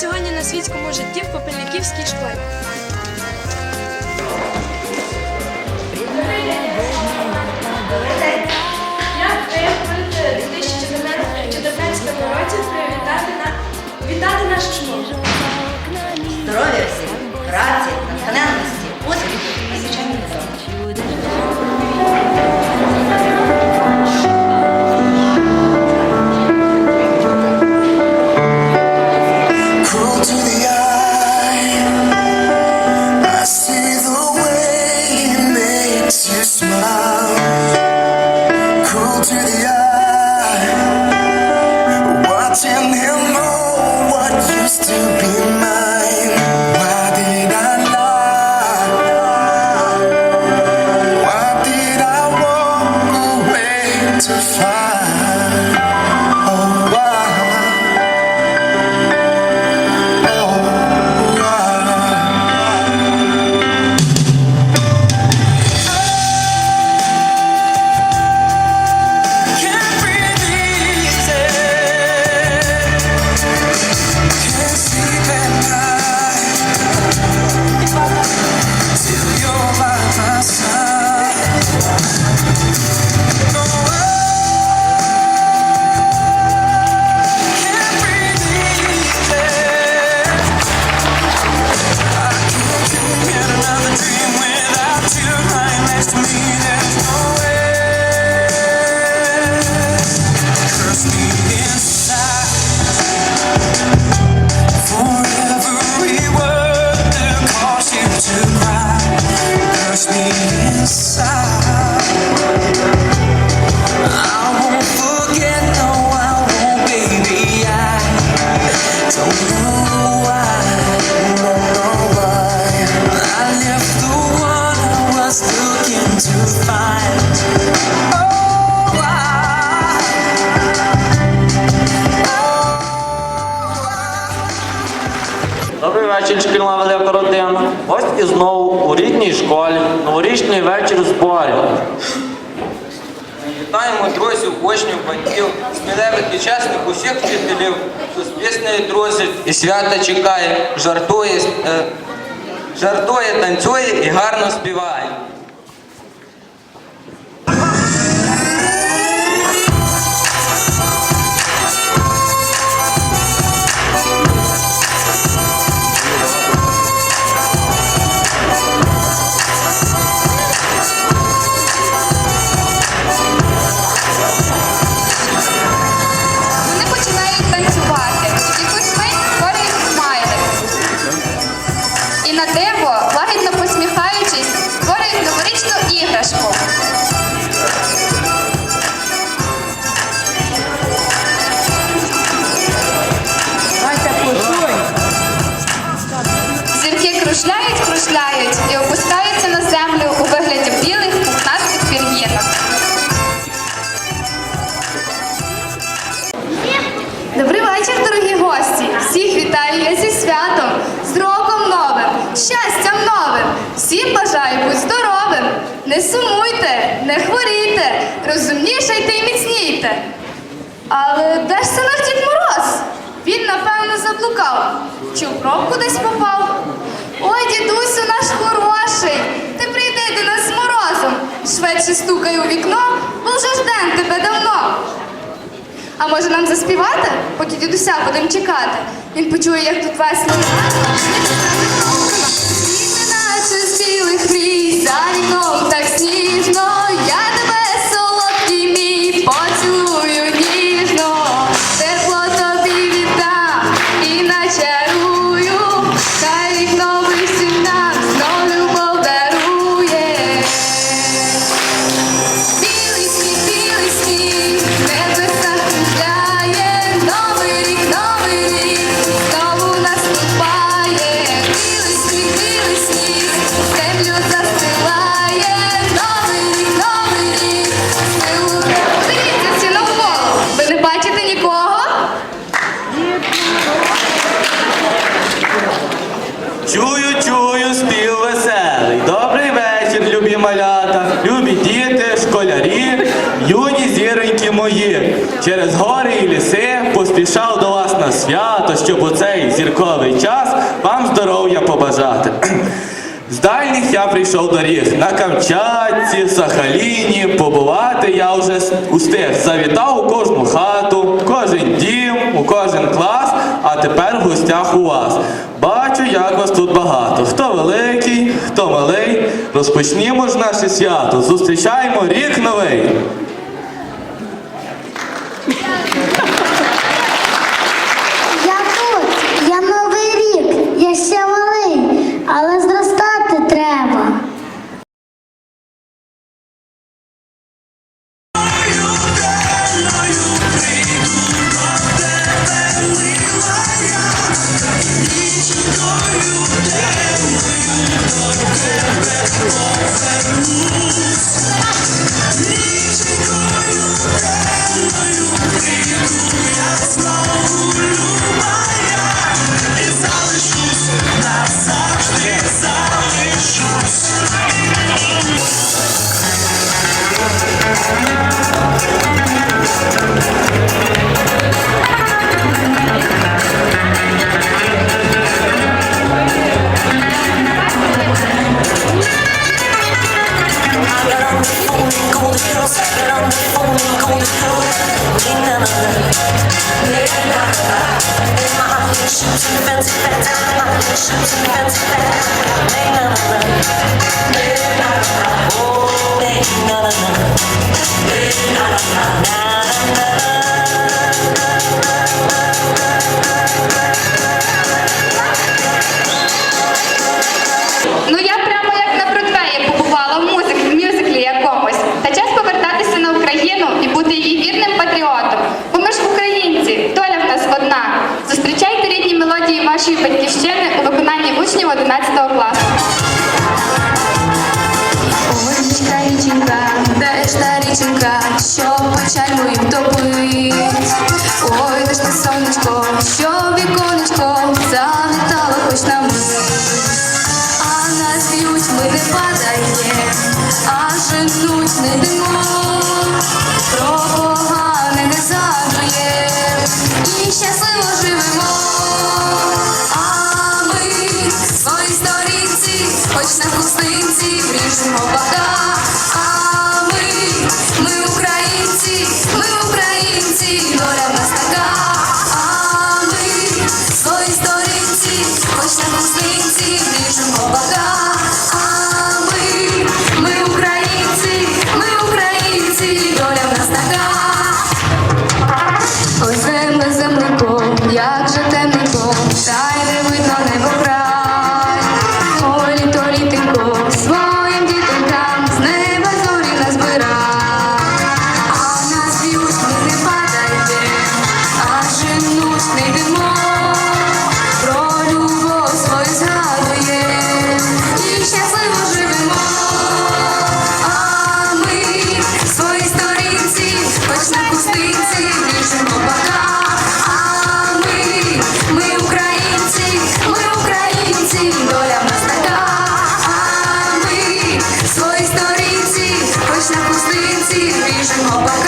Сьогодні на світському житті в Попельниківській школі. Як ви у 2014 році привітати вітати нашу школу? Здоров'я всім, праці, натхненності, вечір. Вітаємо друзів, учнів, батьків, сміливих і чесних усіх вчителів. суспільної друзі і свята чекає, жартує, е, жартує, танцює і гарно співає. Кружляють і опускаються на землю у вигляді білих пухнастих пір'їнок. Добрий вечір, дорогі гості! Всіх вітаю я зі святом, з роком новим, щастям новим. Всім бажаю бути здоровим. Не сумуйте, не хворійте, розумнішайте і міцнійте. Але де ж це наш Мороз? Він, напевно, заблукав. Чи в пробку десь попав? Ой, дідусю наш хороший, ти прийди до нас з морозом. Швидше стукай у вікно, бо вже ждем тебе давно. А може нам заспівати, поки дідуся будемо чекати? Він почує, як тут весело. Світи наче з білих мрій, за вікном так сніжно, здоров'я побажати. З дальніх я прийшов доріг на Камчатці, Сахаліні. Побувати я вже устиг. Завітав у кожну хату, кожен дім, у кожен клас, а тепер в гостях у вас. Бачу, як вас тут багато. Хто великий, хто малий. Розпочнімо ж наше свято. Зустрічаємо рік новий. Ну я мелодії батьківщини у виконанні учнів 11 класу. Ой, річка, річенька, де ж та річенька, що печаль мою втопить. 什么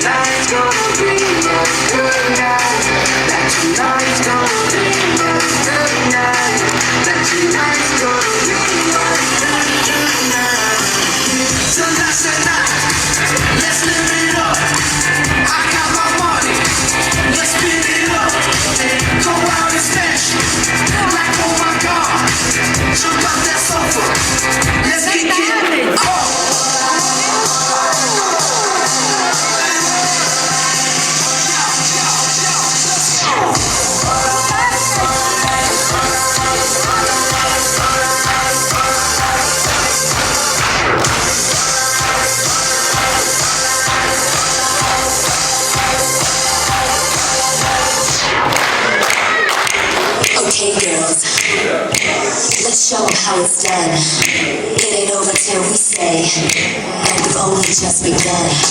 tonight. how it's done. It ain't over till we say, and we've only just begun.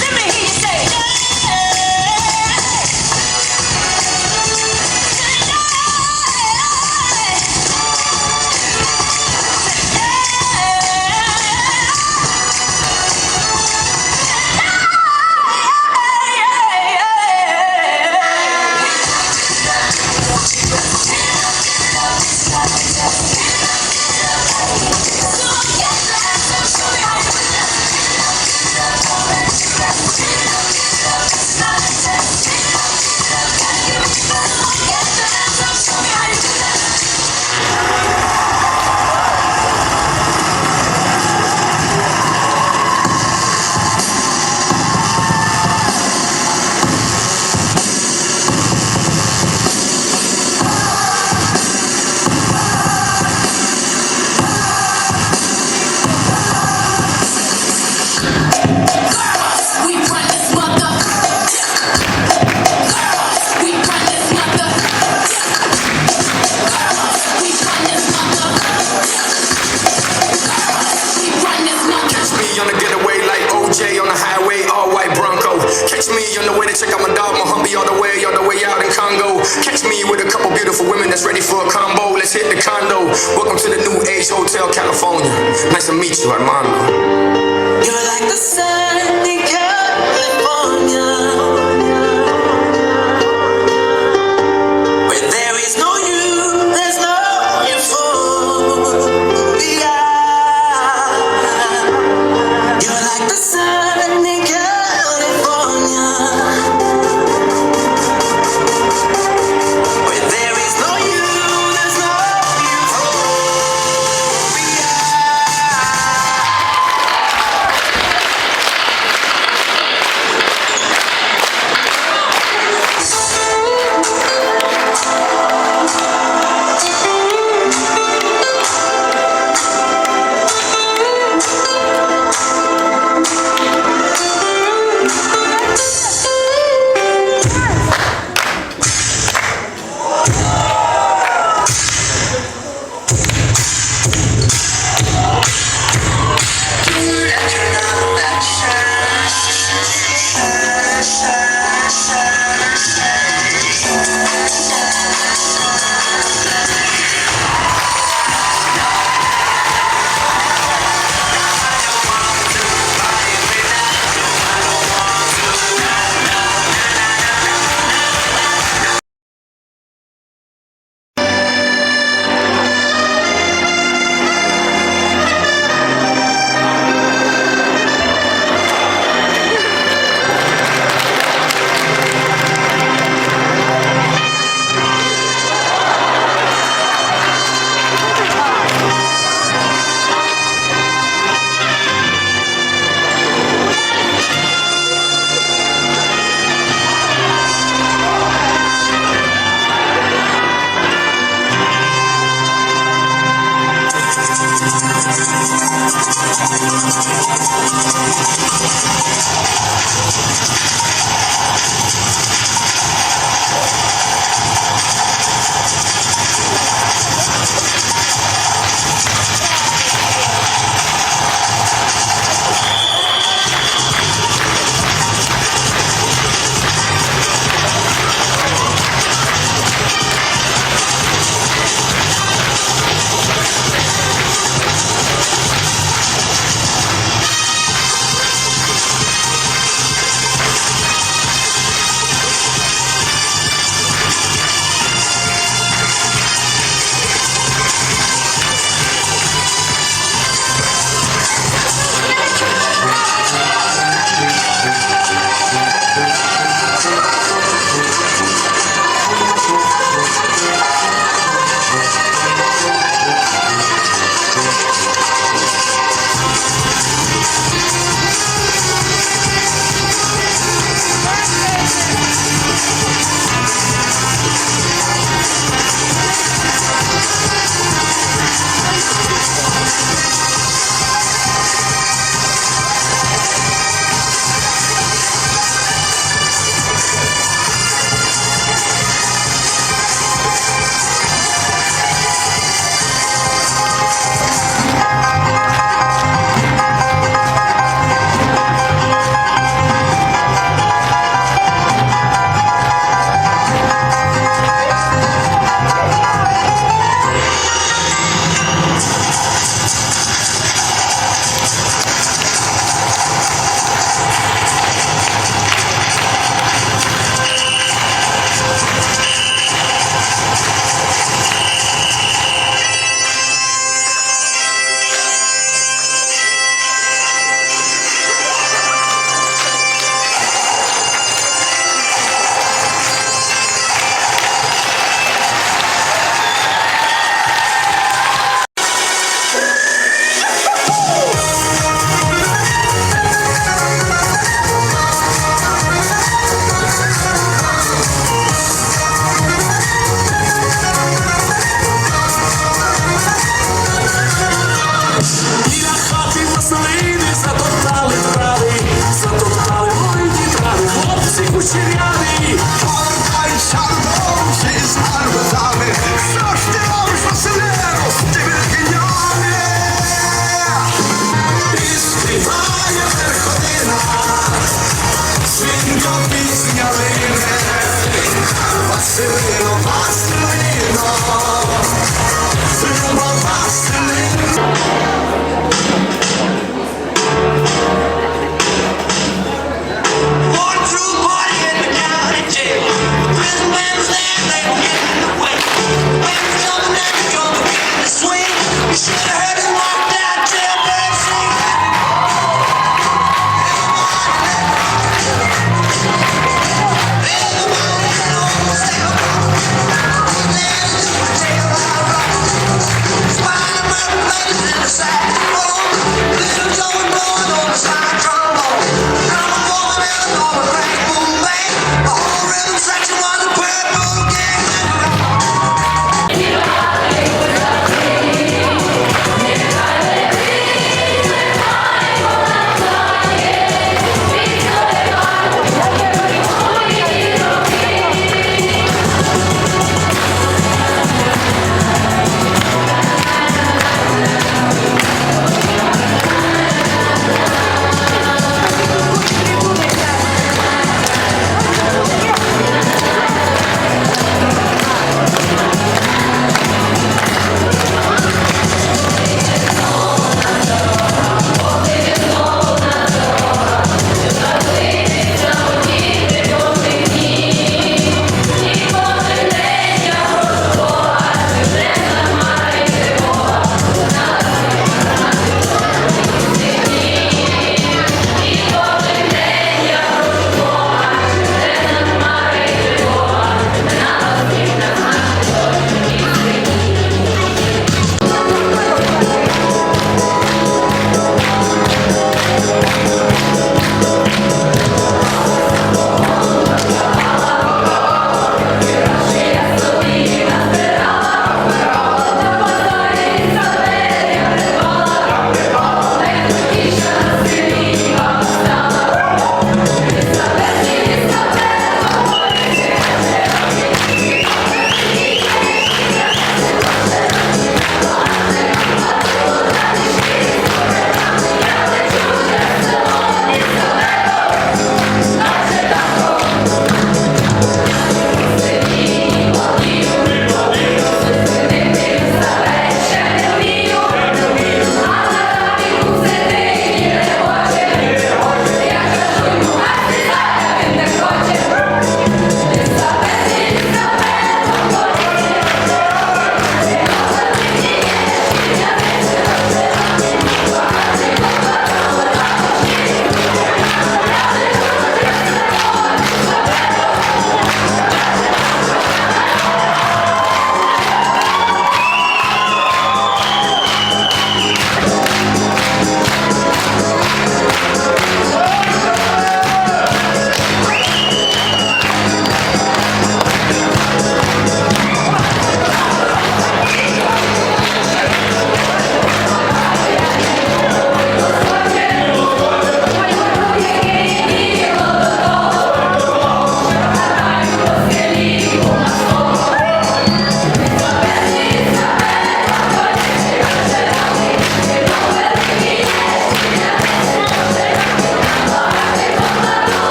Let me hear you say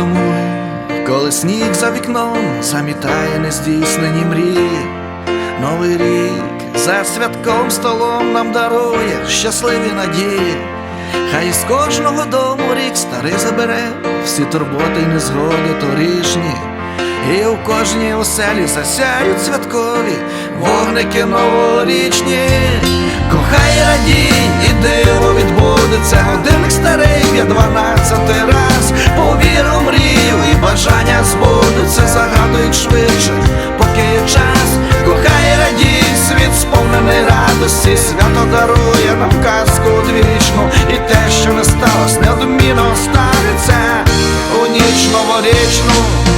сумуй, коли сніг за вікном замітає нездійснені мрії. Новий рік за святком столом нам дарує щасливі надії. Хай з кожного дому рік старий забере всі турботи й незгоди торішні. І у кожній оселі засяють святкові вогники новорічні. Кохай радій, і диво відбудеться. Годинник старий є дванадцятий раз. Повір у мрію і бажання збудуться, загадують швидше, поки є час. Кохай радій, світ сповнений радості, свято дарує нам казку одвічну, і те, що не сталося, неодмінно станеться у ніч новорічну.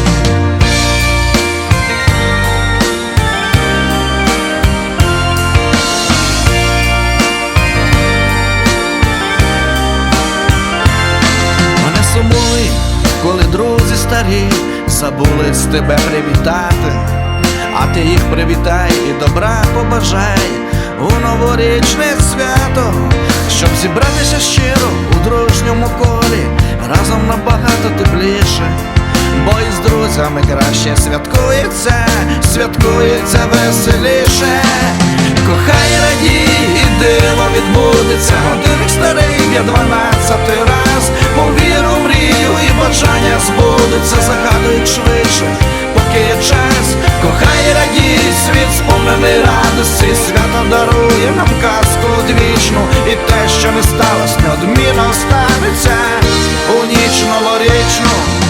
Старі забули з тебе привітати, а ти їх привітай і добра побажай у новорічне свято, щоб зібратися щиро у дружньому колі, разом набагато тепліше, бо із друзями краще святкується, святкується веселіше. Кохай радій, і диво відбудеться, годинник старий є дванадцятий раз, повір у мрію і бажання збудуться, загадують швидше, поки є час, кохай радій, світ сповнений радості, свято дарує нам казку одвічну, і те, що не сталося, неодмінно станеться у ніч новорічну.